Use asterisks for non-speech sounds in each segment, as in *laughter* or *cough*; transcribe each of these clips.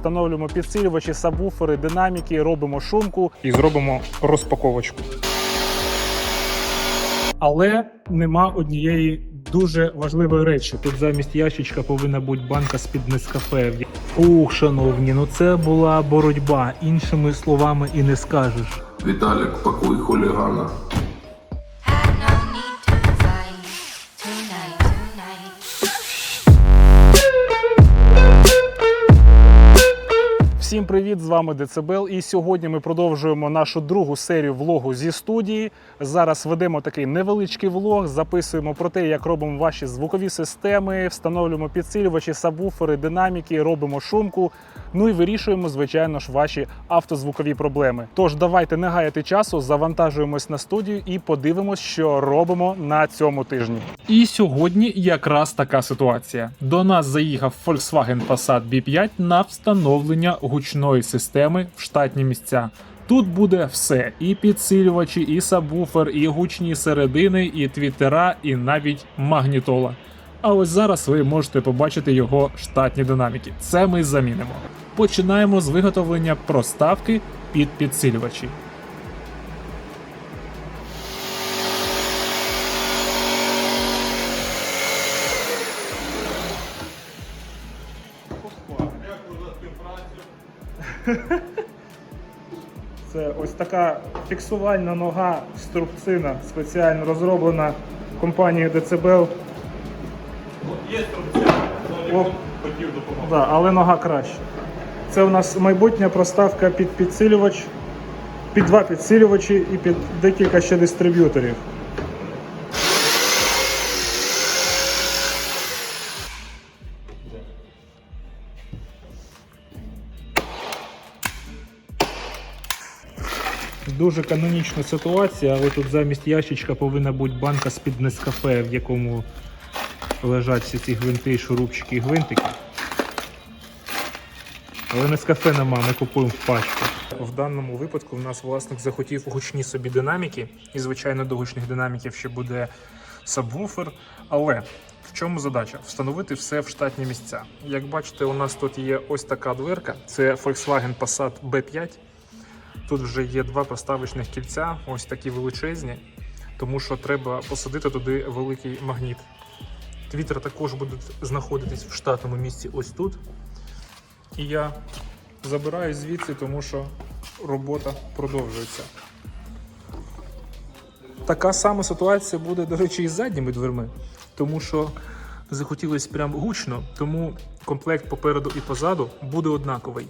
Встановлюємо підсилювачі, сабвуфери, динаміки, робимо шумку і зробимо розпаковочку. Але нема однієї дуже важливої речі. Тут замість ящичка повинна бути банка з-під Нескафе. Ух, шановні, ну це була боротьба. Іншими словами і не скажеш. Виталик, пакуй хулигана. Привіт! З вами Децибел. І сьогодні ми продовжуємо нашу другу серію влогу зі студії. Зараз ведемо такий невеличкий влог, записуємо про те, як робимо ваші звукові системи, встановлюємо підсилювачі, сабвуфери, динаміки, робимо шумку. Ну і вирішуємо, звичайно ж, ваші автозвукові проблеми. Тож давайте не гаяти часу, завантажуємось на студію і подивимось, що робимо на цьому тижні. І сьогодні якраз така ситуація. До нас заїхав Volkswagen Passat B5 на встановлення гучної системи в штатні місця. Тут буде все: і підсилювачі, і сабвуфер, і гучні середини, і твітера, і навіть магнітола. А ось зараз ви можете побачити його штатні динаміки. Це ми замінимо. Починаємо з виготовлення проставки під підсилювачі. *laughs* Це ось така фіксувальна нога струбцина, спеціально розроблена компанією Децибел. Є струбцина, хотів допомогти. Да, але нога краще. Це у нас майбутня проставка під підсилювач, під два підсилювачі і під декілька ще дистриб'юторів. Дуже канонічна ситуація, але тут замість ящичка повинна бути банка з-під Нескафе, в якому лежать всі ці гвинти, шурупчики і гвинтики. Але Нескафе нема, ми купуємо в пачку. В даному випадку в нас власник захотів гучні собі динаміки, і, звичайно, до гучних динаміків ще буде сабвуфер. Але в чому задача? Встановити все в штатні місця. Як бачите, у нас тут є ось така дверка. Це Volkswagen Passat B5. Тут вже є два проставочних кільця, ось такі величезні, тому що треба посадити туди великий магніт. Твіттер також буде знаходитись в штатному місці ось тут. І я забираю звідси, тому що робота продовжується. Така сама ситуація буде, до речі, і з задніми дверми, тому що захотілося прям гучно, тому комплект попереду і позаду буде однаковий.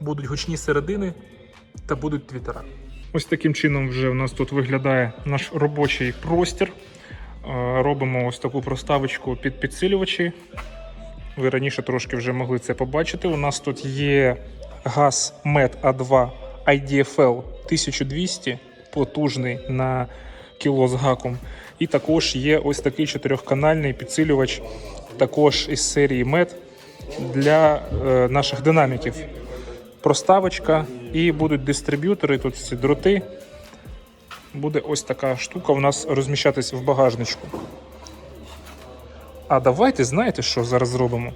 Будуть гучні середини та будуть твіттера. Ось таким чином вже у нас тут виглядає наш робочий простір. Робимо ось таку проставочку під підсилювачі. Ви раніше трошки вже могли це побачити. У нас тут є газ MET A2 IDFL 1200, потужний на кіло з гаком. І також є ось такий чотирьохканальний підсилювач, також із серії MET для е, наших динаміків проставочка і будуть дистриб'ютори, тут ці дроти. Буде ось така штука у нас розміщатись в багажничку. А давайте знаєте, що зараз зробимо?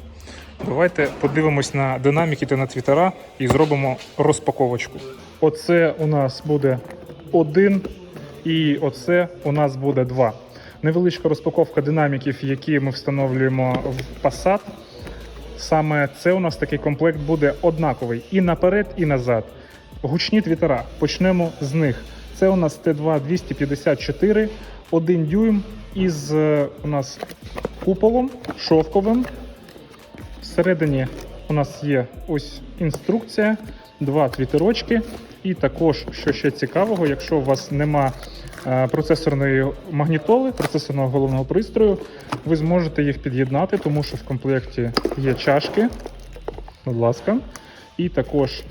Давайте подивимось на динаміки та на твітера і зробимо розпаковочку. Оце у нас буде один, і оце у нас буде два. Невеличка розпаковка динаміків, які ми встановлюємо в Passat. Саме це у нас такий комплект буде однаковий і наперед, і назад. Гучні твітера. Почнемо з них. Це у нас Т2 254, 1 дюйм із е, у нас куполом шовковим. Всередині у нас є ось інструкція, два твітерочки. І також, що ще цікавого, якщо у вас нема е, процесорної магнітоли, процесорного головного пристрою, ви зможете їх під'єднати, тому що в комплекті є чашки. Будь ласка. І також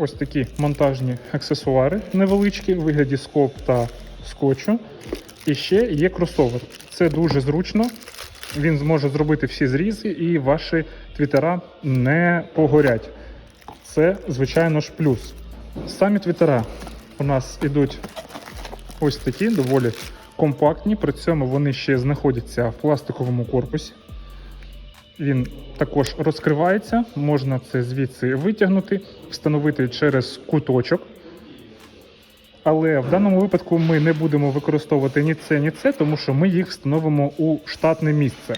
ось такі монтажні аксесуари невеличкі в вигляді скоб та скотчу. І ще є кросовер. Це дуже зручно. Він зможе зробити всі зрізи, і ваші твітера не погорять. Це, звичайно ж, плюс. Самі твітера у нас ідуть ось такі, доволі компактні, при цьому вони ще знаходяться в пластиковому корпусі. Він також розкривається, можна це звідси витягнути, встановити через куточок. Але в даному випадку ми не будемо використовувати ні це, ні це, тому що ми їх встановимо у штатне місце.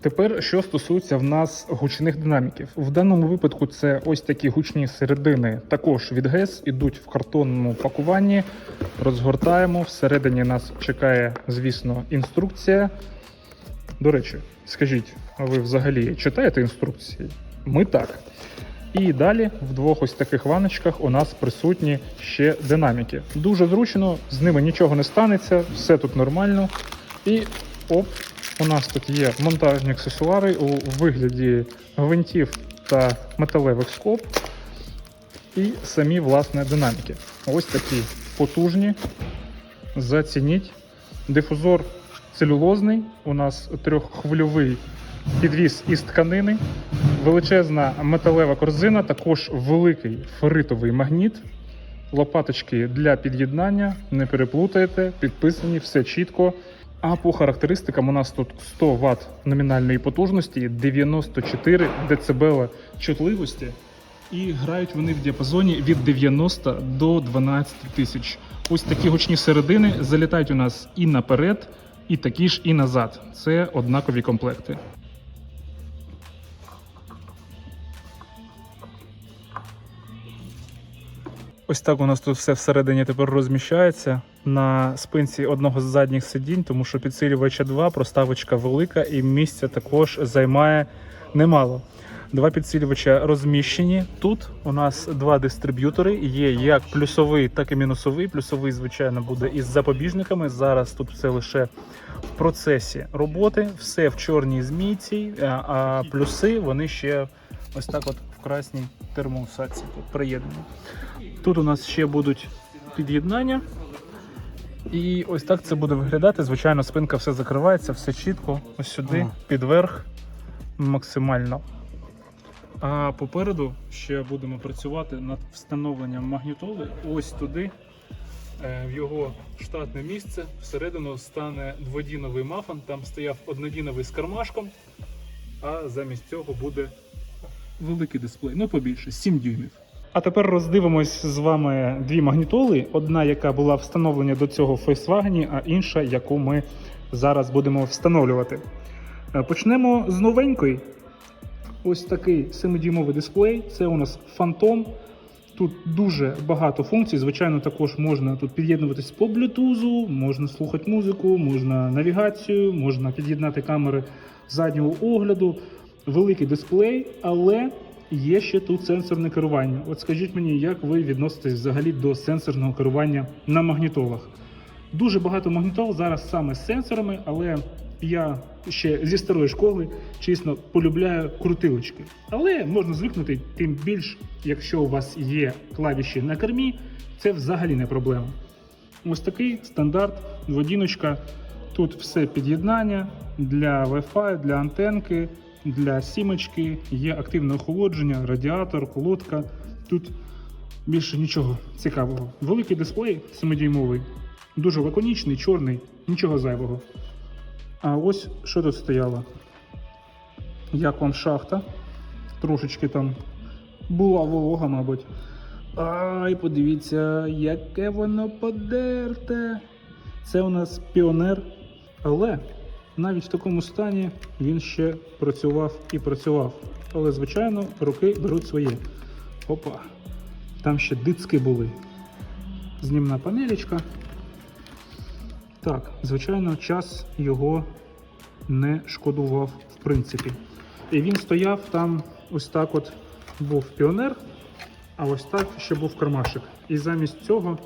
Тепер, що стосується в нас гучних динаміків, в даному випадку це ось такі гучні середини, також від ГЕС, ідуть в картонному пакуванні. Розгортаємо. Всередині нас чекає, звісно, інструкція. До речі, скажіть, ви взагалі читаєте інструкції? Ми так. І далі в двох ось таких ваночках у нас присутні ще динаміки. Дуже зручно, з ними нічого не станеться, все тут нормально. І оп, у нас тут є монтажні аксесуари у вигляді гвинтів та металевих скоб. І самі власне динаміки. Ось такі потужні. Зацініть. Дифузор целюлозний. У нас трьоххвильовий підвіз із тканини. Величезна металева корзина, також великий ферритовий магніт. Лопаточки для під'єднання. Не переплутайте, підписані, все чітко. А по характеристикам у нас тут 100 Вт номінальної потужності, 94 дБ чутливості. І грають вони в діапазоні від 90 до 12 тисяч. Ось такі гучні середини залітають у нас і наперед, і такі ж і назад. Це однакові комплекти. Ось так у нас тут все всередині тепер розміщається на спинці одного з задніх сидінь, тому що підсилювача 2, проставочка велика і місця також займає немало. Два підсилювача розміщені. Тут у нас два дистриб'ютори. Є як плюсовий, так і мінусовий. Плюсовий, звичайно, буде із запобіжниками. Зараз тут все лише в процесі роботи, все в чорній змійці, а- плюси вони ще ось так от в красній термоусадці тут приєднані. Тут у нас ще будуть під'єднання. І ось так це буде виглядати. Звичайно, спинка все закривається, все чітко. Ось сюди, Ага. під верх, максимально. А попереду ще будемо працювати над встановленням магнітоли. Ось туди, е, в його штатне місце. Всередину стане дводіновий мафон. Там стояв однодіновий з кармашком, а замість цього буде великий дисплей, ну побільше, 7 дюймів. А тепер роздивимось з вами дві магнітоли: одна, яка була встановлена до цього в Volkswagen, а інша, яку ми зараз будемо встановлювати. Е, Почнемо з новенької. Ось такий 7-дюймовий дисплей. Це у нас Phantom. Тут дуже багато функцій. Звичайно, також можна тут під'єднуватись по Bluetooth, можна слухати музику, можна навігацію, можна під'єднати камери заднього огляду. Великий дисплей, але є ще тут сенсорне керування. От скажіть мені, як ви відноситесь взагалі до сенсорного керування на магнітолах? Дуже багато магнітол зараз саме з сенсорами, але я ще зі старої школи чесно полюбляю крутилочки. Але можна звикнути, тим більш, якщо у вас є клавіші на кермі, це взагалі не проблема. Ось такий стандарт, дводіночка. Тут все під'єднання для Wi-Fi, для антенки, для сімочки, є активне охолодження, радіатор, колодка. Тут більше нічого цікавого. Великий дисплей 7-дюймовий, дуже лаконічний, чорний, нічого зайвого. А ось що тут стояло. Як вам шахта? Трошечки там була волога, мабуть. Ай, подивіться, яке воно подерте. Це у нас піонер. Але навіть в такому стані він ще працював і працював. Але, звичайно, руки беруть своє. Опа. Там ще дицьки були. Знімна панелечка. Так, звичайно, час його не шкодував, в принципі. І він стояв там, ось так от був піонер, а ось так ще був кармашик. І замість цього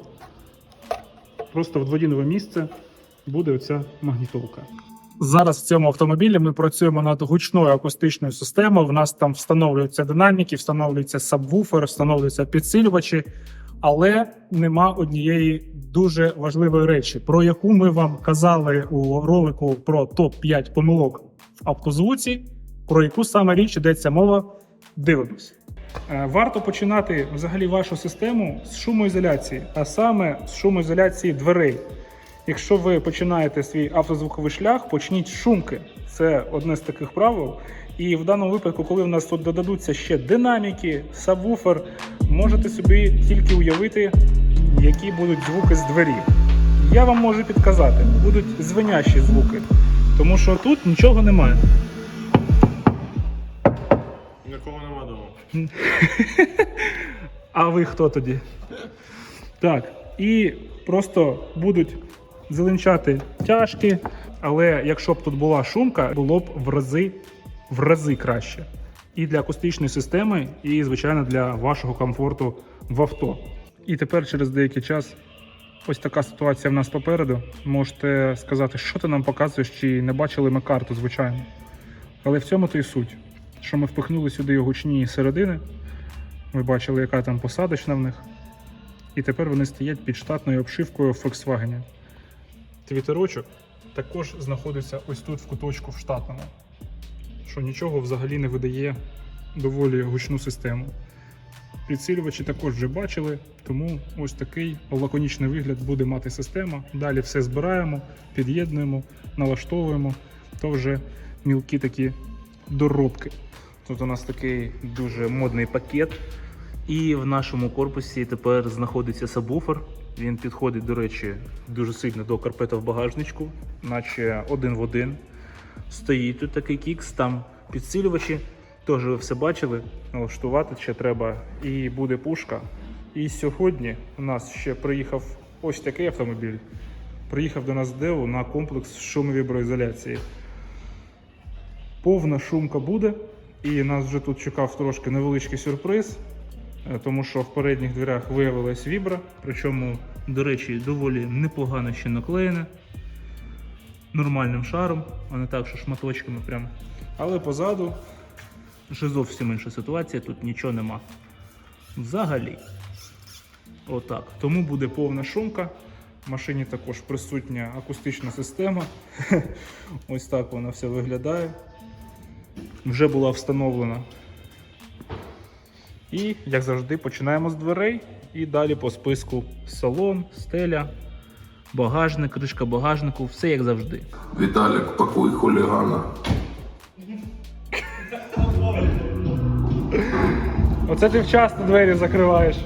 просто в дводінове місце буде оця магнітолка. Зараз в цьому автомобілі ми працюємо над гучною акустичною системою. В нас там встановлюються динаміки, встановлюється сабвуфер, встановлюються підсилювачі, але нема однієї дуже важливої речі, про яку ми вам казали у ролику про топ 5 помилок в автозвуці. Про яку саме річ йдеться мова? Дивимось. Е, Варто починати взагалі вашу систему з шумоізоляції, а саме з шумоізоляції дверей. Якщо ви починаєте свій автозвуковий шлях, почніть з шумки. Це одне з таких правил. І в даному випадку, коли в нас тут додадуться ще динаміки, сабвуфер, можете собі тільки уявити, які будуть звуки з двері. Я вам можу підказати, будуть звенящі звуки, тому що тут нічого немає. Нікого нема дома. *laughs* А ви хто тоді? Так, і просто будуть зеленчати тяжкі, але якщо б тут була шумка, було б в рази, в рази краще. І для акустичної системи, і, звичайно, для вашого комфорту в авто. І тепер через деякий час ось така ситуація в нас попереду. Можете сказати, що ти нам показуєш, чи не бачили ми карту, звичайно. Але в цьому то і суть, що ми впихнули сюди гучні середини. Ви бачили, яка там посадочна в них. І тепер вони стоять під штатною обшивкою Volkswagen. Твітерочок також знаходиться ось тут в куточку в штатному, що нічого взагалі не видає доволі гучну систему. Підсилювачі також вже бачили, тому ось такий лаконічний вигляд буде мати система. Далі все збираємо, під'єднуємо, налаштовуємо. То вже мілкі такі доробки. Тут у нас такий дуже модний пакет. І в нашому корпусі тепер знаходиться сабвуфер. Він підходить, до речі, дуже сильно до карпета в багажничку, наче один в один. Стоїть тут такий кікс, там підсилювачі. Теж ви все бачили, налаштувати ще треба. І буде пушка. І сьогодні у нас ще приїхав ось такий автомобіль. Приїхав до нас Деву на комплекс шумовіброізоляції. Повна шумка буде, і нас вже тут чекав трошки невеличкий сюрприз, тому що в передніх дверях виявилась вібра, причому, до речі, доволі непогано ще наклеєне. Нормальним шаром, а не так, що шматочками прям. Але позаду вже зовсім інша ситуація, тут нічого нема. Взагалі. Отак. Тому буде повна шумка. В машині також присутня акустична система. *laughs* Ось так вона все виглядає. Вже була встановлена. І, як завжди, починаємо з дверей і далі по списку салон, стеля, багажник, кришка багажнику, все як завжди. Виталик, пакуй хулигана. Оце ти вчасно двері закриваєш.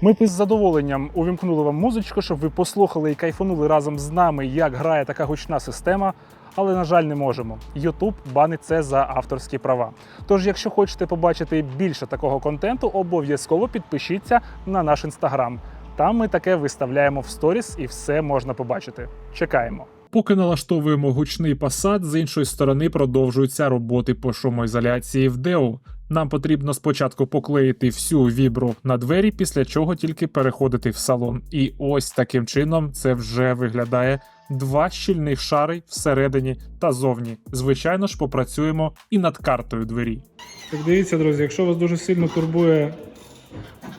Ми б із задоволенням увімкнули вам музичку, щоб ви послухали і кайфанули разом з нами, як грає така гучна система. Але, на жаль, не можемо. YouTube банить це за авторські права. Тож, якщо хочете побачити більше такого контенту, обов'язково підпишіться на наш інстаграм. Там ми таке виставляємо в сторіс і все можна побачити. Чекаємо. Поки налаштовуємо гучний посад, з іншої сторони продовжуються роботи по шумоізоляції в DEO. Нам потрібно спочатку поклеїти всю вібру на двері, після чого тільки переходити в салон. І ось таким чином це вже виглядає два щільних шари всередині та зовні. Звичайно ж, попрацюємо і над картою двері. Так дивіться, друзі, якщо вас дуже сильно турбує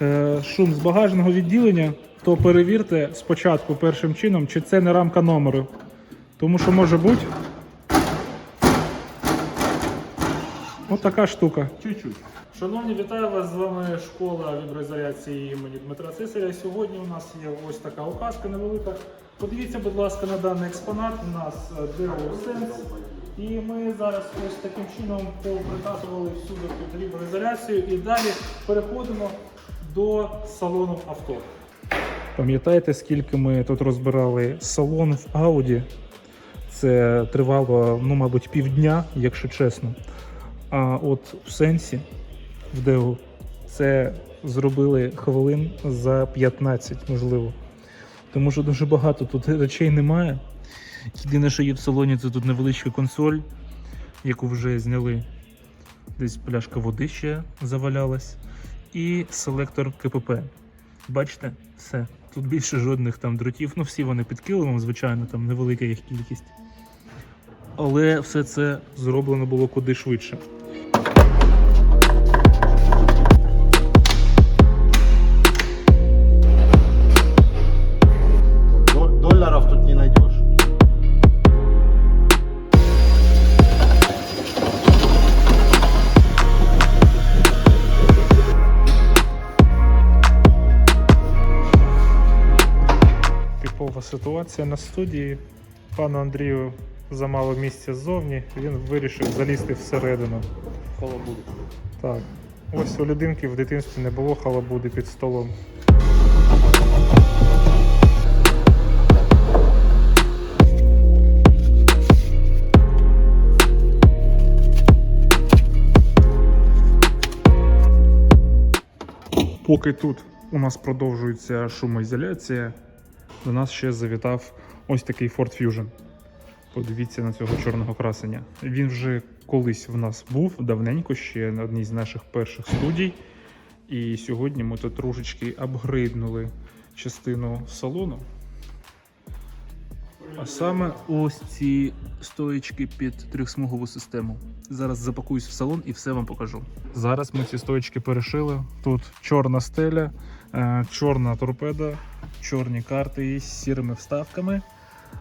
е, шум з багажного відділення, то перевірте спочатку першим чином, чи це не рамка номеру. Тому що може бути. Ось така штука. Чуть-чуть. Шановні, вітаю вас! З вами школа віброізоляції імені Дмитра Цисаря. Сьогодні у нас є ось така указка невелика. Подивіться, будь ласка, на даний експонат. У нас е, Deo Sense. І ми зараз ось таким чином поприкатували всюди тут віброізоляцію і далі переходимо до салону авто. Пам'ятаєте, скільки ми тут розбирали салон в Audi? Це тривало, ну, мабуть, півдня, якщо чесно. А от в сенсі в Део це зробили хвилин за 15, можливо. Тому що дуже багато тут речей немає. Єдине, що є в салоні, це тут невеличка консоль, яку вже зняли. Десь пляшка води ще завалялась. І селектор КПП. Бачите, все. Тут більше жодних там дротів. Ну, всі вони під килимом, звичайно, там невелика їх кількість. Але все це зроблено було куди швидше. Ситуація на студії. Пану Андрію замало місця ззовні, він вирішив залізти всередину. Халабуду. Так. Ось у людинки в дитинстві не було халабуди під столом. Поки тут у нас продовжується шумоізоляція, до нас ще завітав ось такий Ford Fusion. Подивіться на цього чорного красення. Він вже колись в нас був давненько, ще на одній з наших перших студій. І сьогодні ми тут трошечки апгрейднули частину салону. А саме ось ці стоїчки під трьохсмугову систему. Зараз запакуюсь в салон і все вам покажу. Зараз ми ці стоечки перешили. Тут чорна стеля, е, чорна торпеда, чорні карти із сірими вставками.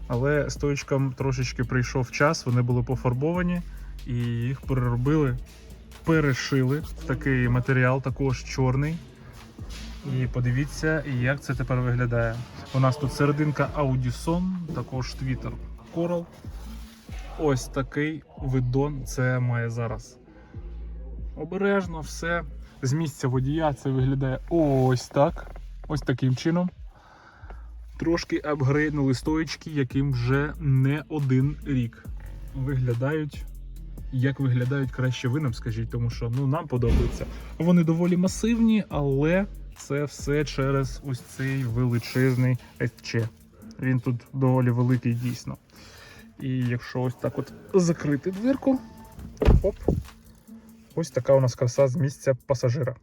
Але стоечкам трошечки прийшов час, вони були пофарбовані і їх переробили, перешили в такий матеріал, також чорний. І подивіться, як це тепер виглядає. У нас тут серединка Audison, також Twitter Coral. Ось такий видон це має зараз. Обережно все. З місця водія це виглядає ось так. Ось таким чином. Трошки апгрейднули стоїчки, яким вже не один рік. Виглядають, як виглядають краще ви нам скажіть, тому що ну, нам подобається. Вони доволі масивні, але це все через ось цей величезний SC. Він тут доволі великий дійсно. І якщо ось так от закрити дверку, оп, ось така у нас краса з місця пасажира.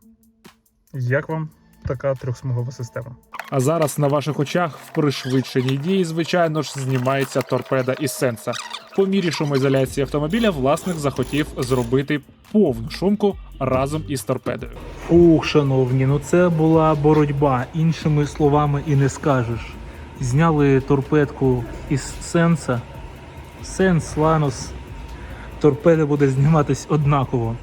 Як вам така трьохсмугова система? А зараз на ваших очах в пришвидшеній дії, звичайно ж, знімається торпеда із сенса. По мірі шумоізоляції автомобіля власник захотів зробити повну шумку разом із торпедою. Фух, шановні, ну це була боротьба. Іншими словами і не скажеш. Зняли торпедку із сенса. Сенс, ланос. Торпеда буде зніматись однаково.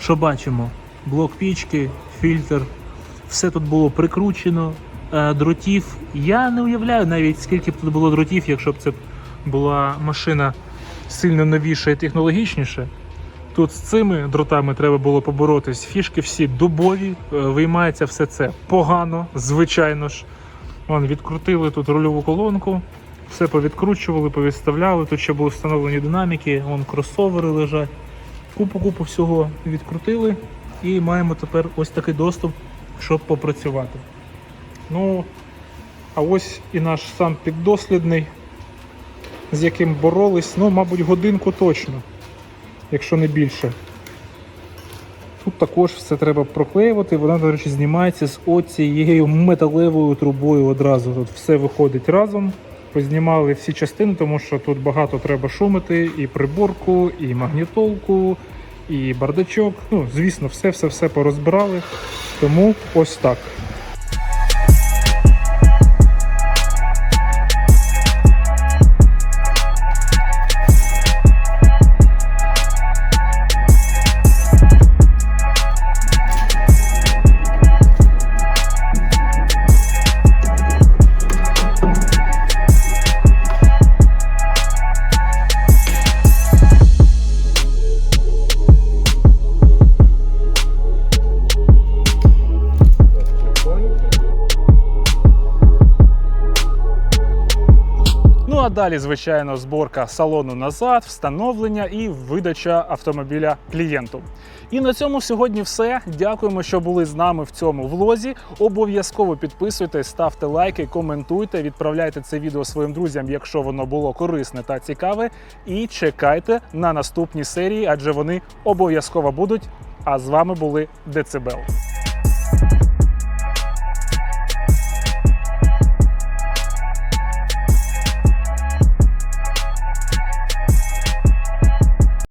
Що бачимо? Блок пічки, фільтр. Все тут було прикручено. Е, Дротів. Я не уявляю навіть, скільки б тут було дротів, якщо б це була машина сильно новіша і технологічніша. Тут з цими дротами треба було поборотись. Фішки всі дубові, е, виймається все це погано, звичайно ж. Вон, відкрутили тут рульову колонку, все повідкручували, повідставляли. Тут ще були встановлені динаміки, вон кросовери лежать. Купу-купу всього відкрутили і маємо тепер ось такий доступ, щоб попрацювати. Ну, а ось і наш сам піддослідний, з яким боролись, ну, мабуть, годинку точно, якщо не більше. Тут також все треба проклеювати, вона, до речі, знімається з оцією металевою трубою одразу. Тут все виходить разом. Познімали всі частини, тому що тут багато треба шумити, і приборку, і магнітолку, і бардачок. Ну, звісно, все-все-все порозбирали. Тому ось так. А далі, звичайно, зборка салону назад, встановлення і видача автомобіля клієнту. І на цьому сьогодні все. Дякуємо, що були з нами в цьому влозі. Обов'язково підписуйтесь, ставте лайки, коментуйте, відправляйте це відео своїм друзям, якщо воно було корисне та цікаве. І чекайте на наступні серії, адже вони обов'язково будуть. А з вами були Децибел.